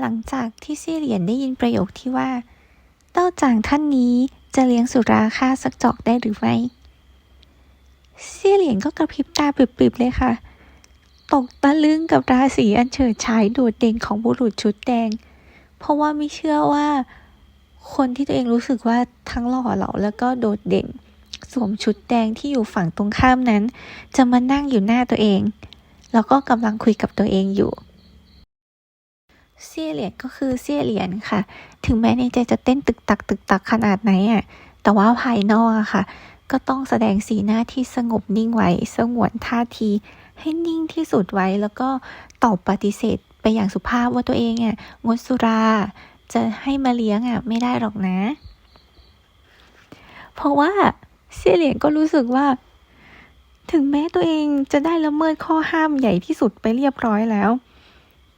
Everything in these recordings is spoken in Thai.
หลังจากที่ซี่เหลียนได้ยินประโยคที่ว่า เต้าจ่างท่านนี้จะเลี้ยงสุราค่าสักจอกได้หรือไม่ซี่เหลียนก็กระพริบตาปริบๆเลยค่ะ ตกตะลึงกับราศีอันเฉิดฉายโดดเด่นของบุรุษชุดแดง เพราะว่าไม่เชื่อว่า คนที่ตัวเองรู้สึกว่าทั้งหล่อเหลาแล้วก็โดดเด่น สวมชุดแดงที่อยู่ฝั่งตรงข้ามนั้น จะมานั่งอยู่หน้าตัวเอง แล้วก็กำลังคุยกับตัวเองอยู่ เซี่ยเหรียญก็คือเซี่ยเหรียญค่ะ ถึงแม้ในใจจะเต้นตึกตักตึกตักขนาดไหนอะ แต่ว่าภายนอกอะค่ะ ก็ต้องแสดงสีหน้าที่สงบนิ่งไว้ สงวนท่าที ให้นิ่งที่สุดไว้ แล้วก็ตอบปฏิเสธไปอย่างสุภาพว่าตัวเองอะงดสุรา จะให้มาเลี้ยงอะไม่ได้หรอกนะ เพราะว่าเซี่ยเหรียญก็รู้สึกว่า ถึงแม้ตัวเองจะได้ละเมิดข้อห้ามใหญ่ที่สุดไปเรียบร้อยแล้ว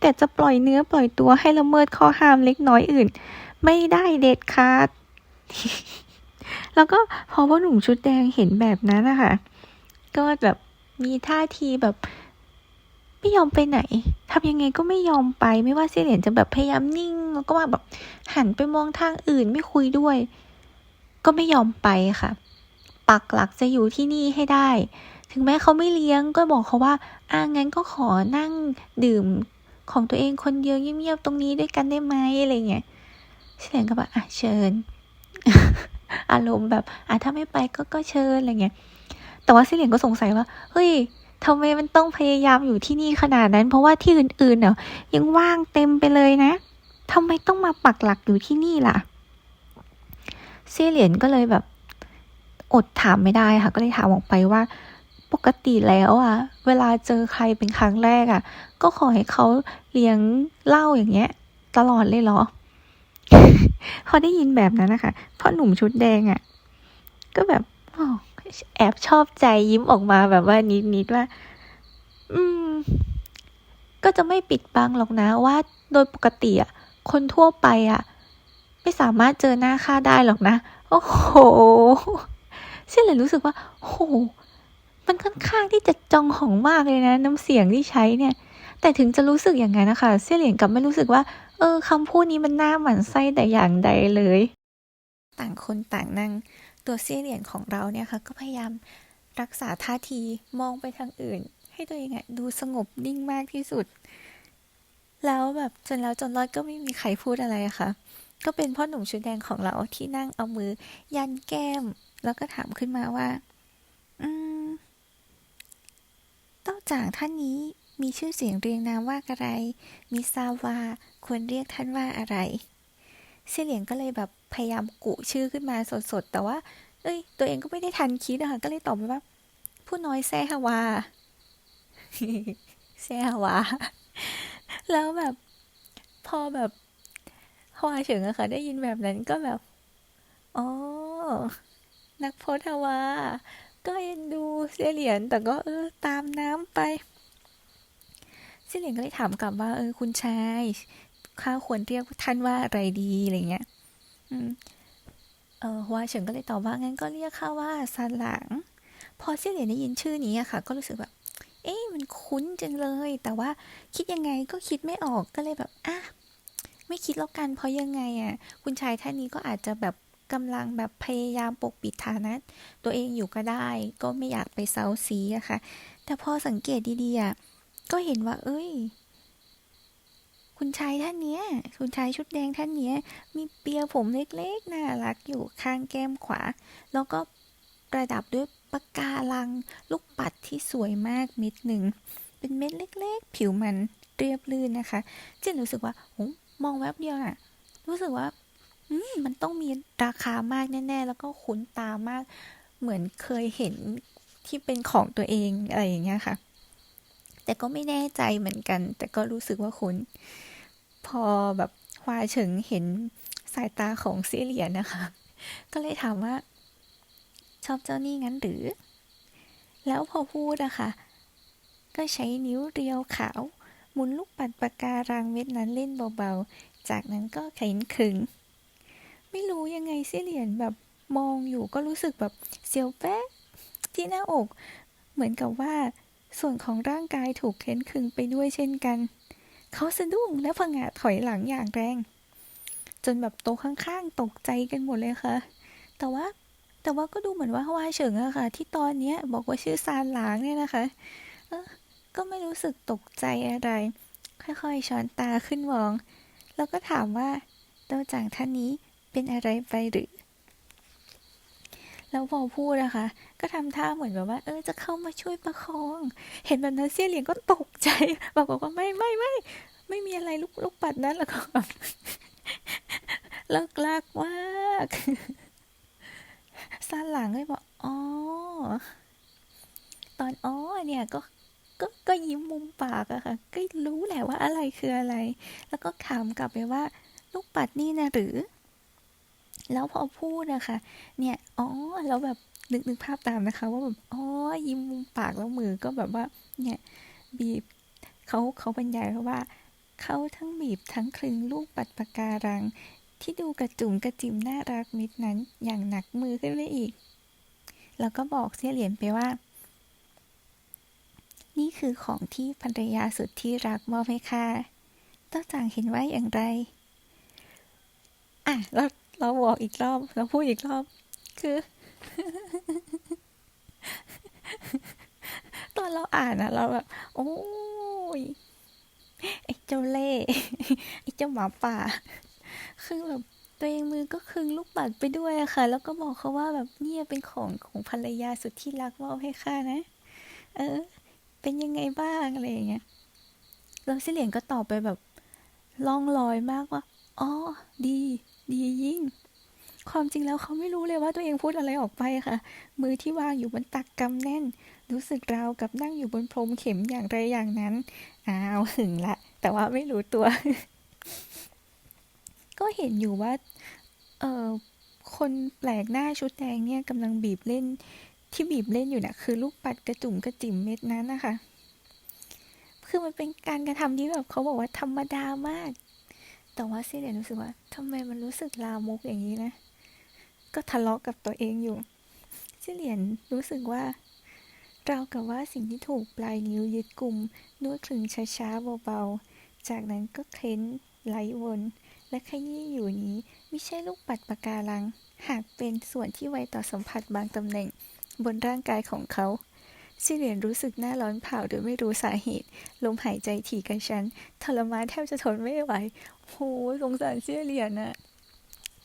แต่จะปล่อยเนื้อปล่อยตัวให้ละเมิดข้อห้ามเล็กน้อยอื่น ไม่ได้เด็ดขาด แล้วก็พอพ่อหนุ่มชุดแดงเห็นแบบนั้นนะคะก็แบบมีท่าทีแบบ ไม่ยอมไปไหนทำยังไงก็ไม่ยอมไป ไม่ว่าเสี่ยเหรียญจะแบบพยายามนิ่ง แล้วก็ว่าแบบหันไปมองทางอื่นไม่คุยด้วย ก็ไม่ยอมไปค่ะ ปักหลักจะอยู่ที่นี่ให้ได้ ถึงแม้เขาไม่เลี้ยงก็บอกเขาว่าอ่างั้นก็ขอนั่งดื่ม ของตัวเองคนเดียวเงียบๆตรงนี้ด้วยกันได้ไหมอะไรเงี้ยเสียงก็แบบอะเชิญ อารมณ์แบบอะถ้าไม่ไปก็ก็เชิญอะไรเงี้ยแต่ว่าเสี่ยเหรียญก็สงสัยว่าเฮ้ยทำไมมันต้องพยายามอยู่ที่นี่ขนาดนั้น เพราะว่าที่อื่นๆเนาะยังว่างเต็มไปเลยนะทำไมต้องมาปักหลักอยู่ที่นี่ล่ะเซี่ยเหรียญก็เลยแบบ อดถามไม่ได้ค่ะ ก็เลยถามออกไปว่า ปกติแล้วอะเวลาเจอใครเป็นครั้งแรกอะก็ขอให้เขาเลี้ยงเหล้าอย่างเงี้ย ตลอดเลยเหรอ พอได้ยินแบบนั้นนะคะพ่อหนุ่มชุดแดงอะก็แบบอ๋อแอบชอบใจยิ้มออกมาแบบว่านิดๆว่า อืม ก็จะไม่ปิดบังหรอกนะว่าโดยปกติอะคนทั่วไปอะไม่สามารถเจอหน้าค่าได้หรอกนะ โอ้โหเช่นเลยรู้สึกว่า โห มันค่อนข้างที่จะจองของมากเลยนะ น้ำเสียงที่ใช้เนี่ย แต่ถึงจะรู้สึกอย่างนั้นะคะ เสี่ยเหรียญกลับไม่รู้สึกว่า เออคำพูดนี้มันน่าหมั่นไส้แต่อย่างใดเลย ต่างคนต่างนั่ง ตัวเสี่ยเหรียญของเราเนี่ยค่ะก็พยายามรักษาท่าทีมองไปทางอื่น ให้ตัวเองอะดูสงบนิ่งมากที่สุด แล้วแบบจนแล้วจนรอดก็ไม่มีใครพูดอะไรอะค่ะ ก็เป็นพ่อหนุ่มชุดแดงของเราที่นั่งเอามือ ยันแก้ม แล้วก็ถามขึ้นมาว่า อืม ต้าจ่างท่านนี้มีชื่อเสียงเรียงนามว่าอะไร มีทราวาควรเรียกท่านว่าอะไรเสี่ยเหลียงก็เลยแบบพยายามกุชื่อขึ้นมาสดๆ แต่ว่า เอ้ย ตัวเองก็ไม่ได้ทันคิดอะคะก็เลยตอบไปว่า ผู้น้อยแซ่ฮาวาแซ่ฮาวา แล้วแบบ พอแบบฮวาเฉิงอะค่ะ ได้ยินแบบนั้นก็แบบ อ๋อ นักโพธาวา ก็เอ็นดูเสี่ยเหรียญแต่ก็เออตามน้ำไปเสี่ยเหรียญก็เลยถามกลับว่าเออคุณชายข้าควรเรียกท่านว่าอะไรดีอะไรเงี้ย อืมเออฮวาเฉิงก็เลยตอบว่างั้นก็เรียกข้าว่าซันหลัง พอเสี่ยเหรียญได้ยินชื่อนี้อะค่ะ ก็รู้สึกแบบเอ๊ะมันคุ้นจังเลย แต่ว่าคิดยังไงก็คิดไม่ออกก็เลยแบบอะไม่คิดแล้วกันเพราะยังไงอะ คุณชายท่านนี้ก็อาจจะแบบ กำลังแบบพยายามปกปิดฐานะ ตัวเองอยู่ก็ได้ ก็ไม่อยากไปเซาซีอะค่ะ แต่พอสังเกตดีๆอะก็เห็นว่า เอ้ย คุณชายท่านเนี้ย คุณชายชุดแดงท่านเนี้ย มีเปียผมเล็กๆ น่ารักอยู่ข้างแก้มขวา แล้วก็ประดับด้วยปากการัง ลูกปัดที่สวยมากเม็ดหนึ่ง เป็นเม็ดเล็ก ๆ ผิวมันเรียบลื่นนะคะเจนรู้สึกว่า มองแวบเดียวน่ะ รู้สึกว่า มันต้องมีราคามากแน่ ๆ แล้วก็คุ้นตามาก เหมือนเคยเห็นที่เป็นของตัวเองอะไรอย่างเงี้ยค่ะ แต่ก็ไม่แน่ใจเหมือนกัน แต่ก็รู้สึกว่าคุ้น พอแบบฮวาเฉิงเห็นสายตาของเซี่เหลียนนะคะ ก็เลยถามว่า ชอบเจ้านี่งั้นหรือ แล้วพอพูดอะค่ะก็ใช้นิ้วเรียวขาว หมุนลูกปัดปากการังเม็ดนั้นเล่นเบาๆ จากนั้นก็เข็นขึง ไม่รู้ยังไงเสี่ยเหรียญแบบมองอยู่ก็รู้สึกแบบเสียวแป๊บที่หน้าอก เหมือนกับว่า ส่วนของร่างกายถูกเข็นขึงไปด้วยเช่นกัน เขาสะดุ้งและผงาดถอยหลังอย่างแรง จนแบบโต๊ะข้างๆ ตกใจกันหมดเลยค่ะ แต่ว่าแต่ว่าก็ดูเหมือนว่าฮวาเฉิงอะค่ะ ที่ตอนเนี้ยบอกว่าชื่อซานหลางเนี่ยนะคะเออก็ไม่รู้สึกตกใจอะไร ค่อยๆ ช้อนตาขึ้นมอง แล้วก็ถามว่าเต้าจางท่านนี้ เป็นอะไรไปหรือ แล้วพอพูดอะคะ ก็ทำท่าเหมือนแบบว่า เออจะเข้ามาช่วยประคอง เห็นแบบนั้นเสี่ยเหลียงก็ตกใจ บอกว่าไม่ไม่ไม่ไม่มีอะไรลูกลูกปัดนั้นแล้วก็แบบเลิกลากมากซานหลังเลยบอกอ๋อตอนอ๋อเนี่ยก็ก็ก็ยิ้มมุมปากอะค่ะ ก็รู้แหละว่าอะไรคืออะไร แล้วก็ถามกลับไปว่า ลูกปัดนี่นะหรือ แล้วพอพูดนะคะ เนี่ย อ๋อแล้วแบบนึกนึกภาพตามนะคะ ว่าแบบ อ๋อ ยิ้มมุมปากแล้วมือก็แบบว่า เนี่ย บีบเขาเขาบรรยายว่าเขาทั้งบีบทั้งคลึงลูกปัดปากการัง ที่ดูกระจุ๋มกระจิ๋มน่ารักมิดนั้น อย่างหนักมือขึ้นไปอีก แล้วก็บอกเสี่ยเหรียญไปว่า นี่คือของที่ภรรยาสุดที่รักมอบให้ค่ะเต้าจางเห็นว่าอย่างไร อะเรา เราบอกอีกรอบ เราพูดอีกรอบ คือ ตอนเราอ่านอะเราแบบ โอ้ยไอ้เจ้าเล่ไอ้เจ้าหมาป่า คือแบบตัวเองมือก็คึงลูกปัดไปด้วยอะค่ะ แล้วก็บอกเขาว่าแบบเนี่ยเป็นของของภรรยาสุดที่รักมอบให้ค่ะนะ เออ เป็นยังไงบ้างอะไรอย่างเงี้ยแล้วเสลียนก็ตอบไปแบบล่องลอยมากว่า อ๋อ ดี ดียิ่ง ความจริงแล้วเขาไม่รู้เลยว่าตัวเองพูดอะไรออกไปค่ะ มือที่วางอยู่บนตักกำแน่น รู้สึกราวกับนั่งอยู่บนพรมเข็มอย่างไรอย่างนั้น อ้าวหึงละ แต่ว่าไม่รู้ตัว ก็เห็นอยู่ว่า เออคนแปลกหน้าชุดแดงเนี่ยกำลังบีบเล่น ที่บีบเล่นอยู่น่ะ คือลูกปัดกระจุ่มกระจิ๋มเม็ดนั้นนะคะคือมันเป็นการกระทำที่แบบเขาบอกว่าธรรมดามาก แต่ว่าเซียเดียรู้สึกว่าทำไมมันรู้สึกลามกอย่างนี้นะ ก็ทะเลาะกับตัวเองอยู่เซียเดียนรู้สึกว่าเราวกับว่าสิ่งที่ถูกปลายนิ้วยึดกลุ่มนวดคลึงช้าๆเบาๆ จากนั้นก็เคล้นไหลวน และขยี้อยู่นี้ไม่ใช่ลูกปัดปากการัง หากเป็นส่วนที่ไวต่อสัมผัสบางตำแหน่ง บนร่างกายของเขา ซิเหลียนรู้สึกหน้าร้อนเผาโดยไม่รู้สาเหตุ ลมหายใจถี่กระชั้นทรมานแทบจะทนไม่ไหวโหสงสารเซี่ยเหลียนอะ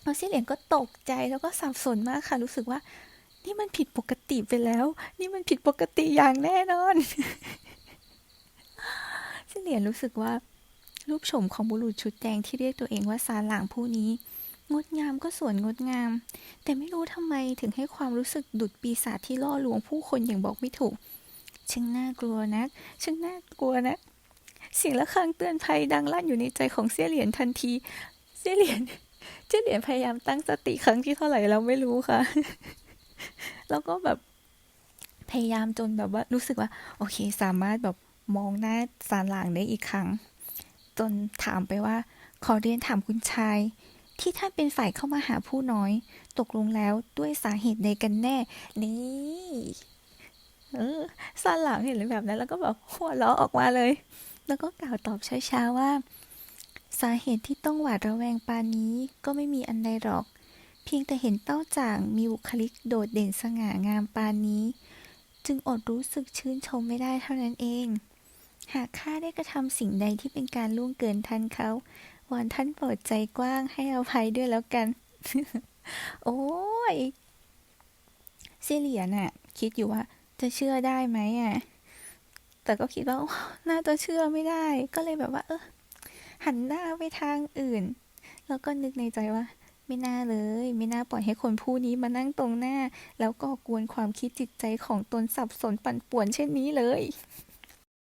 แล้วเซี่ยเหลียนก็ตกใจแล้วก็สับสนมากค่ะ รู้สึกว่า นี่มันผิดปกติไปแล้ว นี่มันผิดปกติอย่างแน่นอนเซี่ยเหลียนรู้สึกว่ารูปโฉมของบุรุษชุดแดงที่เรียกตัวเองว่าซาหลางผู้นี้ งดงามก็ส่วนงดงาม แต่ไม่รู้ทำไมถึงให้ความรู้สึกดุดปีศาจที่ล่อลวงผู้คนอย่างบอกไม่ถูกช่างน่ากลัวนักช่างน่ากลัวนะเสียงะระฆังเตือนภัยดังลั่นอยู่ในใจของเสี่ยเหรียญทันที เสี่ยเหรียญเสี่ยเหรียญพยายามตั้งสติครั้งที่เท่าไหร่เราไม่รู้ค่ะ แล้วก็แบบพยายามจนแบบว่ารู้สึกว่า โอเค สามารถแบบมองหน้าสารหลางได้อีกครั้ง จนถามไปว่า ขอเรียนถามคุณชาย ที่ท่านเป็นฝ่ายเข้ามาหาผู้น้อย ตกลงแล้วด้วยสาเหตุใดกันแน่ นี่เออซาหลังเห็นเลยแบบนั้น แล้วก็แบบหัวเราะออกมาเลย แล้วก็กล่าวตอบช้าๆว่า สาเหตุที่ต้องหวาดระแวงปานนี้ก็ไม่มีอันใดหรอก เพียงแต่เห็นเต้าจ่างมีบุคลิกโดดเด่นสง่างามปานนี้ จึงอดรู้สึกชื่นชมไม่ได้เท่านั้นเอง หากข้าได้กระทำสิ่งใดที่เป็นการล่วงเกินท่านเขา วอนท่านโปรดใจกว้างให้อภัยด้วยแล้วกัน โอ้ยเซีเลียนอะคิดอยู่ว่า จะเชื่อได้ไหมอะ แต่ก็คิดว่าน่าจะเชื่อไม่ได้ ก็เลยแบบว่า เออ หันหน้าไปทางอื่น แล้วก็นึกในใจว่า ไม่น่าเลย ไม่น่าปล่อยให้คนผู้นี้มานั่งตรงหน้า แล้วก็กวนความคิดจิตใจของตนสับสนปั่นป่วนเช่นนี้เลย